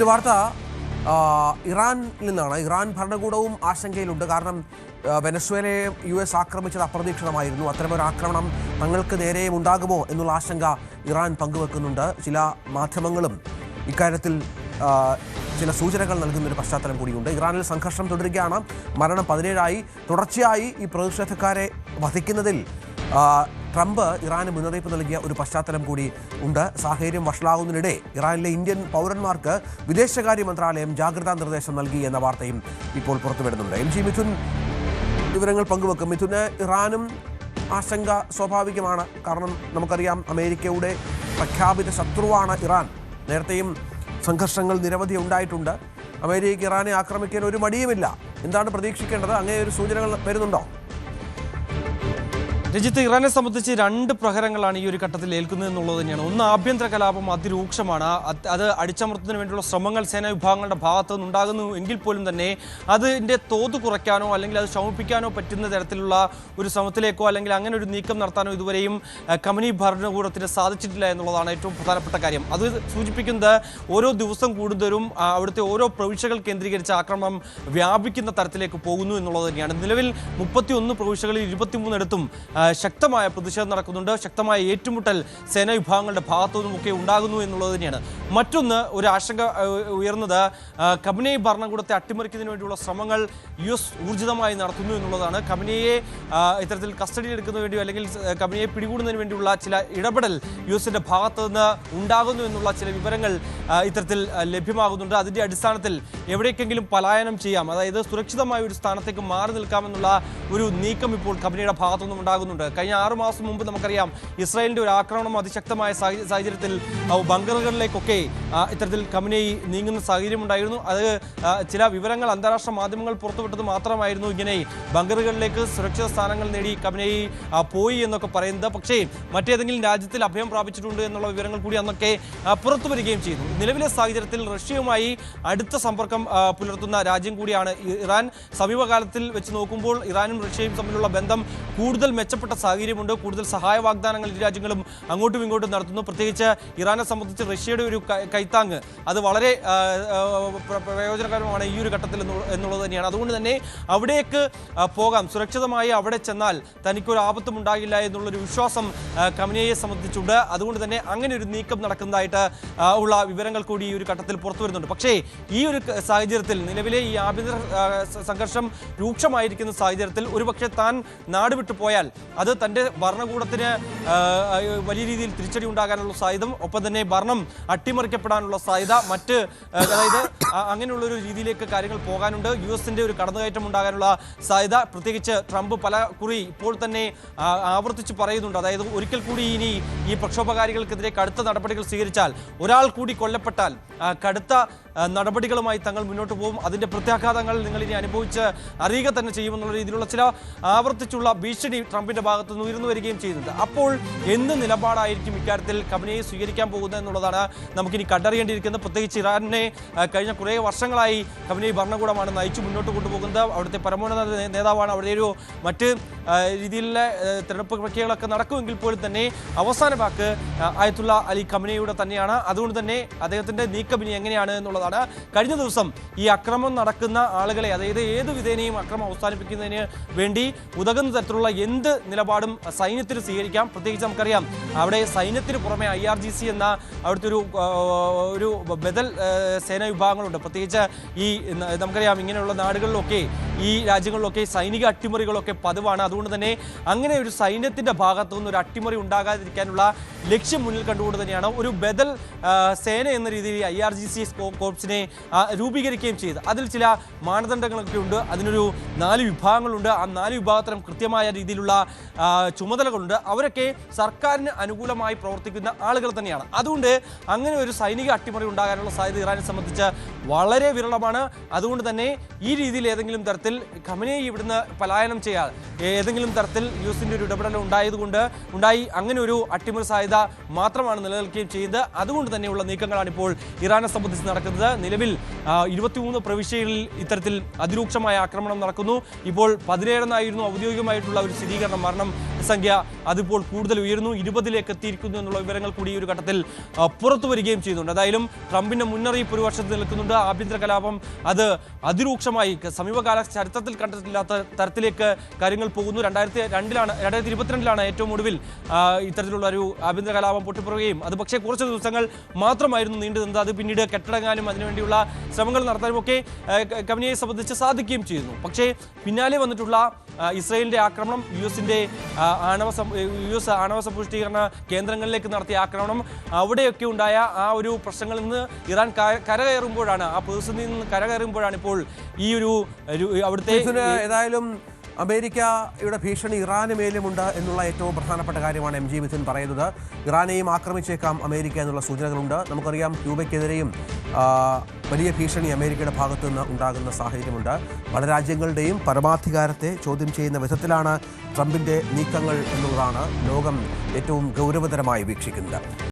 മറ്റു വാർത്ത ഇറാനിൽ നിന്നാണ്. ഇറാൻ ഭരണകൂടവും ആശങ്കയിലുണ്ട്. കാരണം വെനസ്വേലയെ യു എസ് ആക്രമിച്ചത് അപ്രതീക്ഷിതമായിരുന്നു. അത്തരമൊരു ആക്രമണം തങ്ങൾക്ക് നേരെയും ഉണ്ടാകുമോ എന്നുള്ള ആശങ്ക ഇറാൻ പങ്കുവെക്കുന്നുണ്ട്. ചില മാധ്യമങ്ങളും ഇക്കാര്യത്തിൽ ചില സൂചനകൾ നൽകുന്ന ഒരു പശ്ചാത്തലം കൂടിയുണ്ട്. ഇറാനിൽ സംഘർഷം തുടരുകയാണ്. മരണം പതിനേഴായി. തുടർച്ചയായി ഈ പ്രതിഷേധക്കാരെ വധിക്കുന്നതിൽ ട്രംപ് ഇറാന് മുന്നറിയിപ്പ് നൽകിയ ഒരു പശ്ചാത്തലം കൂടി ഉണ്ട്. സാഹചര്യം വഷളാകുന്നതിനിടെ ഇറാനിലെ ഇന്ത്യൻ പൗരന്മാർക്ക് വിദേശകാര്യ മന്ത്രാലയം ജാഗ്രതാ നിർദ്ദേശം നൽകി എന്ന വാർത്തയും ഇപ്പോൾ പുറത്തുവിടുന്നുണ്ട് എം ജി മിഥുൻ വിവരങ്ങൾ പങ്കുവെക്കും. മിഥുന് ഇറാനും ആശങ്ക സ്വാഭാവികമാണ്. കാരണം നമുക്കറിയാം അമേരിക്കയുടെ പ്രഖ്യാപിത ശത്രുവാണ് ഇറാൻ. നേരത്തെയും സംഘർഷങ്ങൾ നിരവധി ഉണ്ടായിട്ടുണ്ട്. അമേരിക്ക ഇറാനെ ആക്രമിക്കാൻ ഒരു മടിയുമില്ല. എന്താണ് പ്രതീക്ഷിക്കേണ്ടത്? അങ്ങനെ ഒരു സൂചനകൾ വരുന്നുണ്ടോ? രഞ്ജിത്ത് ഇറാനെ സംബന്ധിച്ച് രണ്ട് പ്രഹരങ്ങളാണ് ഈ ഒരു ഘട്ടത്തിൽ ഏൽക്കുന്നത് എന്നുള്ളത് തന്നെയാണ്. ഒന്ന് ആഭ്യന്തര കലാപം അതിരൂക്ഷമാണ്. അത് അടിച്ചമർത്തുന്നതിന് വേണ്ടിയുള്ള ശ്രമങ്ങൾ സേനാ വിഭാഗങ്ങളുടെ ഭാഗത്തു നിന്നുണ്ടാകുന്നു എങ്കിൽ പോലും തന്നെ അതിന്റെ തോത് കുറയ്ക്കാനോ അല്ലെങ്കിൽ അത് ശമിപ്പിക്കാനോ പറ്റുന്ന തരത്തിലുള്ള ഒരു ശ്രമത്തിലേക്കോ അല്ലെങ്കിൽ അങ്ങനെ ഒരു നീക്കം നടത്താനോ ഇതുവരെയും കമ്പനി ഭരണകൂടത്തിന് സാധിച്ചിട്ടില്ല എന്നുള്ളതാണ് ഏറ്റവും പ്രധാനപ്പെട്ട കാര്യം. അത് സൂചിപ്പിക്കുന്നത് ഓരോ ദിവസം കൂടുതലും അവിടുത്തെ ഓരോ പ്രവിശ്യകൾ കേന്ദ്രീകരിച്ച ആക്രമണം വ്യാപിക്കുന്ന തരത്തിലേക്ക് പോകുന്നു എന്നുള്ളത് തന്നെയാണ്. നിലവിൽ മുപ്പത്തി ഒന്ന് പ്രവിശ്യകളിൽ ഇരുപത്തിമൂന്നിടത്തും ശക്തമായ പ്രതിഷേധം നടക്കുന്നുണ്ട്. ശക്തമായ ഏറ്റുമുട്ടൽ സേനാ വിഭാഗങ്ങളുടെ ഭാഗത്തു നിന്നുമൊക്കെ ഉണ്ടാകുന്നു എന്നുള്ളത് തന്നെയാണ്. മറ്റൊന്ന് ഒരു ആശങ്ക ഉയർന്നത് കബിനെ ഭരണകൂടത്തെ അട്ടിമറിക്കുന്നതിന് വേണ്ടിയുള്ള ശ്രമങ്ങൾ യു എസ് ഊർജിതമായി നടത്തുന്നു എന്നുള്ളതാണ്. കബിനയെ ഇത്തരത്തിൽ കസ്റ്റഡിയിൽ എടുക്കുന്നതിന് വേണ്ടിയോ അല്ലെങ്കിൽ കബിനയെ പിടികൂടുന്നതിന് വേണ്ടിയുള്ള ചില ഇടപെടൽ യു എസിന്റെ ഭാഗത്തു നിന്ന് ഉണ്ടാകുന്നു എന്നുള്ള ചില വിവരങ്ങൾ ഇത്തരത്തിൽ ലഭ്യമാകുന്നുണ്ട്. അതിന്റെ അടിസ്ഥാനത്തിൽ എവിടേക്കെങ്കിലും പലായനം ചെയ്യാം. അതായത് സുരക്ഷിതമായ ഒരു സ്ഥാനത്തേക്ക് മാറി നിൽക്കാമെന്നുള്ള ഒരു നീക്കം ഇപ്പോൾ കമ്പനിയുടെ ഭാഗത്തുനിന്നും ഉണ്ടാകുന്നുണ്ട് കഴിഞ്ഞ ആറു മാസം മുമ്പ് നമുക്കറിയാം ഇസ്രായേലിന്റെ ഒരു ആക്രമണം അതിശക്തമായ സാഹച- സാഹചര്യത്തിൽ ബങ്കറുകളിലേക്കൊക്കെ ഇത്തരത്തിൽ കമ്പനി നീങ്ങുന്ന സാഹചര്യം ഉണ്ടായിരുന്നു അത് ചില വിവരങ്ങൾ അന്താരാഷ്ട്ര മാധ്യമങ്ങൾ പുറത്തുവിട്ടത് മാത്രമായിരുന്നു. ഇങ്ങനെ ബങ്കറുകളിലേക്ക് സുരക്ഷിത സ്ഥാനങ്ങൾ നേടി കമ്പനി പോയി എന്നൊക്കെ പറയുന്നത്. പക്ഷേ മറ്റേതെങ്കിലും രാജ്യത്തിൽ അഭയം പ്രാപിച്ചിട്ടുണ്ട് എന്നുള്ള വിവരങ്ങൾ കൂടി അന്നൊക്കെ പുറത്തു വരികയും ചെയ്തു. നിലവിലെ സാഹചര്യത്തിൽ റഷ്യയുമായി അടുത്ത സമ്പർക്കം പുലർത്തുന്ന രാജ്യം കൂടിയാണ് ഇറാൻ. സമീപകാലത്തിൽ വെച്ച് നോക്കുമ്പോൾ ഇറാനും റഷ്യയും തമ്മിലുള്ള ബന്ധം കൂടുതൽ മെച്ചപ്പെട്ട സാഹചര്യമുണ്ട്. കൂടുതൽ സഹായ വാഗ്ദാനങ്ങൾ ഇരു രാജ്യങ്ങളും അങ്ങോട്ടും ഇങ്ങോട്ടും നടത്തുന്നു. പ്രത്യേകിച്ച് ഇറാനെ സംബന്ധിച്ച് റഷ്യയുടെ ഒരു കൈത്താങ്ങ് കൈത്താങ് അത് വളരെ പ്രയോജനകരമാണ് ഈ ഒരു ഘട്ടത്തിൽ എന്നു- എന്നുള്ളത് തന്നെയാണ്. അതുകൊണ്ട് തന്നെ അവിടേക്ക് പോകാം. സുരക്ഷിതമായി അവിടെ ചെന്നാൽ തനിക്കൊരു ആപത്തും ഉണ്ടാകില്ല എന്നുള്ളൊരു വിശ്വാസം കമനയെ സംബന്ധിച്ചുണ്ട്. അതുകൊണ്ട് തന്നെ അങ്ങനെ ഒരു നീക്കം നടക്കുന്നതായിട്ട് ഉള്ള വിവരങ്ങൾ കൂടി ഈ ഒരു ഘട്ടത്തിൽ പുറത്തു വരുന്നുണ്ട്. പക്ഷേ ഈ ഒരു സാഹചര്യത്തിൽ നിലവിലെ ഈ ആഭ്യന്തര സംഘർഷം രൂക്ഷമായിരിക്കുന്ന സാഹചര്യത്തിൽ ഒരുപക്ഷെ താൻ നാടുവിട്ടു പോയാൽ അത് തന്റെ ഭരണകൂടത്തിന് വലിയ രീതിയിൽ തിരിച്ചടി ഉണ്ടാകാനുള്ള സാധ്യത ഒപ്പം തന്നെ ഭരണം അട്ടിമറിക്കപ്പെടാനുള്ള സാധ്യത മറ്റ് അതായത് അങ്ങനെയുള്ളൊരു രീതിയിലേക്ക് കാര്യങ്ങൾ പോകാനുണ്ട്. യു എസിന്റെ ഒരു കടന്നുകയറ്റം ഉണ്ടാകാനുള്ള സാധ്യത. പ്രത്യേകിച്ച് ട്രംപ് പല കുറി ഇപ്പോൾ തന്നെ ആവർത്തിച്ച് പറയുന്നുണ്ട്. അതായത് ഒരിക്കൽ കൂടി ഇനി ഈ പ്രക്ഷോഭകാരികൾക്കെതിരെ കടുത്ത നടപടികൾ സ്വീകരിച്ചാൽ ഒരാൾ കൂടി കൊല്ലപ്പെട്ടാൽ കടുത്ത നടപടികളുമായി തങ്ങൾ മുന്നോട്ട് പോകും. അതിന്റെ പ്രത്യാഘാതങ്ങൾ നിങ്ങൾ ഇനി അനുഭവിച്ച് അറിയുക തന്നെ ചെയ്യുമെന്നുള്ള രീതിയിലുള്ള ചില ആവർത്തിച്ചുള്ള ഭീഷണി ട്രംപിന്റെ ഭാഗത്തു നിന്ന് ഉയർന്നു വരികയും ചെയ്യുന്നുണ്ട്. അപ്പോൾ എന്ത് നിലപാടായിരിക്കും ഇക്കാര്യത്തിൽ കമ്പനിയെ സ്വീകരിക്കാൻ പോകുന്നത് എന്നുള്ളതാണ് നമുക്കിനി കണ്ടറിയേണ്ടിയിരിക്കുന്നത്. പ്രത്യേകിച്ച് ഇറാനെ കഴിഞ്ഞ കുറേ വർഷങ്ങളായി കമ്പനി ഭരണകൂടമാണ് നയിച്ചു മുന്നോട്ട് കൊണ്ടുപോകുന്നത്. അവിടുത്തെ പരമോന്നത നേതാവാണ് അവിടെ ഒരു മറ്റ് രീതിയിലുള്ള തെരഞ്ഞെടുപ്പ് പ്രക്രിയകളൊക്കെ നടക്കുമെങ്കിൽ പോലും തന്നെ അവസാന വാക്ക് ആയത്തുള്ള അലി കമ്പനിയുടെ തന്നെയാണ്. അതുകൊണ്ട് തന്നെ അദ്ദേഹത്തിന്റെ നീക്കം ഇനി എങ്ങനെയാണ് എന്നുള്ളതാണ്. കഴിഞ്ഞ ദിവസം ഈ അക്രമം നടക്കുന്ന ആളുകളെ അതായത് ഏത് വിധേനയും അക്രമം അവസാനിപ്പിക്കുന്നതിന് വേണ്ടി ഉതകുന്ന തരത്തിലുള്ള എന്ത് നിലപാടും സൈന്യത്തിന് സ്വീകരിക്കാം. പ്രത്യേകിച്ച് നമുക്കറിയാം അവിടെ സൈന്യത്തിന് പുറമെ ഐ ആർ ജി സി എന്ന അവിടുത്തെ ഒരു ഒരു ബദൽ സേനാ വിഭാഗങ്ങളുണ്ട്. പ്രത്യേകിച്ച് ഈ നമുക്കറിയാം ഇങ്ങനെയുള്ള നാടുകളിലൊക്കെ ഈ രാജ്യങ്ങളിലൊക്കെ സൈനിക അട്ടിമറികളൊക്കെ പതിവാണ്. അതുകൊണ്ട് തന്നെ അങ്ങനെ ഒരു സൈന്യത്തിന്റെ ഭാഗത്തു നിന്ന് ഒരു അട്ടിമറി ഉണ്ടാകാതിരിക്കാനുള്ള ലക്ഷ്യം മുന്നിൽ കണ്ടുകൊണ്ട് തന്നെയാണ് ഒരു ബദൽ സേന എന്ന രീതിയിൽ ഐ ആർ ജി സി കോർപ്സിനെ രൂപീകരിക്കുകയും ചെയ്ത്. അതിൽ ചില മാനദണ്ഡങ്ങളൊക്കെ ഉണ്ട്. അതിനൊരു നാല് വിഭാഗങ്ങളുണ്ട്. ആ നാല് വിഭാഗത്തിനും കൃത്യമായ രീതിയിലുള്ള ചുമതലകളുണ്ട്. അവരൊക്കെ സർക്കാരിന് അനുകൂലമായി പ്രവർത്തിക്കുന്ന ആളുകൾ തന്നെയാണ്. അതുകൊണ്ട് അങ്ങനെ ഒരു സൈനിക അട്ടിമറി ഉണ്ടാകാനുള്ള സാധ്യത ഇറാനെ സംബന്ധിച്ച് വളരെ വിരളമാണ്. അതുകൊണ്ട് തന്നെ ഈ രീതിയിൽ ഏതെങ്കിലും തരത്തിൽ ഖമനയെ ഇവിടുന്ന് പലായനം ചെയ്യാൻ ഏതെങ്കിലും തരത്തിൽ യു എസിന്റെ ഒരു ഇടപെടൽ ഉണ്ടായതുകൊണ്ട് ഉണ്ടായി അങ്ങനെ ഒരു അട്ടിമറി സാധ്യത മാത്രമാണ് നിലനിൽക്കുകയും ചെയ്യുന്നത്. അതുകൊണ്ട് തന്നെയുള്ള നീക്കങ്ങളാണ് ഇപ്പോൾ ഇറാനെ സംബന്ധിച്ച് നടക്കുന്നത്. നിലവിൽ ഇരുപത്തിമൂന്ന് പ്രവിശ്യകളിൽ ഇത്തരത്തിൽ അതിരൂക്ഷമായ ആക്രമണം നടക്കുന്നു. ഇപ്പോൾ പതിനേഴെന്നായിരുന്നു ഔദ്യോഗികമായിട്ടുള്ള ഒരു സ്ഥിരീകരണം മരണം സംഖ്യ. അതിപ്പോൾ കൂടുതൽ ഉയരുന്നു. ഇരുപതിലേക്ക് എത്തിയിരിക്കുന്നു എന്നുള്ള വിവരങ്ങൾ കൂടി ഒരു ഘട്ടത്തിൽ പുറത്തു വരികയും ചെയ്യുന്നുണ്ട്. എന്തായാലും ട്രംപിന്റെ മുന്നറിയിപ്പ് ഒരു വർഷത്തിൽ നിൽക്കുന്നുണ്ട്. ആഭ്യന്തര കലാപം അത് അതിരൂക്ഷമായി സമീപകാല ചരിത്രത്തിൽ കണ്ടിട്ടില്ലാത്ത തരത്തിലേക്ക് കാര്യങ്ങൾ പോകുന്നു. രണ്ടായിരത്തി രണ്ടിലാണ് രണ്ടായിരത്തി ഇരുപത്തിരണ്ടിലാണ് ഏറ്റവും ഒടുവിൽ ഇത്തരത്തിലുള്ള ഒരു ആഭ്യന്തര കലാപം പൊട്ടിപ്പുറുകയും അത് പക്ഷേ കുറച്ച് ദിവസങ്ങൾ മാത്രമായിരുന്നു നീണ്ടു നിന്നത് അത് പിന്നീട് കെട്ടടങ്ങാനും അതിനുവേണ്ടിയുള്ള ശ്രമങ്ങൾ നടത്താനും ഒക്കെ ആ, ക- സംബന്ധിച്ച് സാധിക്കുകയും ചെയ്യുന്നു. പക്ഷേ പിന്നാലെ വന്നിട്ടുള്ള ഇസ്രയേലിന്റെ ആക്രമണം യു എസിന്റെ ആണവ യു എസ് ആണവ സമ്പുഷ്ടീകരണ കേന്ദ്രങ്ങളിലേക്ക് നടത്തിയ ആക്രമണം അവിടെയൊക്കെ ഉണ്ടായ ആ ഒരു പ്രശ്നങ്ങളിൽ നിന്ന് ഇറാൻ കരകയറുമ്പോഴാണ് ആ പ്രതിസന്ധിയിൽ നിന്ന് കരകയറുമ്പോഴാണ് ഇപ്പോൾ ഈ ഒരു അവിടുത്തെ ഏതായാലും അമേരിക്കയുടെ ഭീഷണി ഇറാന് മേലുമുണ്ട് എന്നുള്ള ഏറ്റവും പ്രധാനപ്പെട്ട കാര്യമാണ് എം ജി മിഥുൻ പറയുന്നത്. ഇറാനെയും ആക്രമിച്ചേക്കാം അമേരിക്ക എന്നുള്ള സൂചനകളുണ്ട്. നമുക്കറിയാം ക്യൂബയ്ക്കെതിരെയും വലിയ ഭീഷണി അമേരിക്കയുടെ ഭാഗത്തു നിന്ന് ഉണ്ടാകുന്ന സാഹചര്യമുണ്ട്. പല രാജ്യങ്ങളുടെയും പരമാധികാരത്തെ ചോദ്യം ചെയ്യുന്ന വിധത്തിലാണ് ട്രംപിന്റെ നീക്കങ്ങൾ എന്നുള്ളതാണ് ലോകം ഏറ്റവും ഗൗരവതരമായി വീക്ഷിക്കുന്നത്.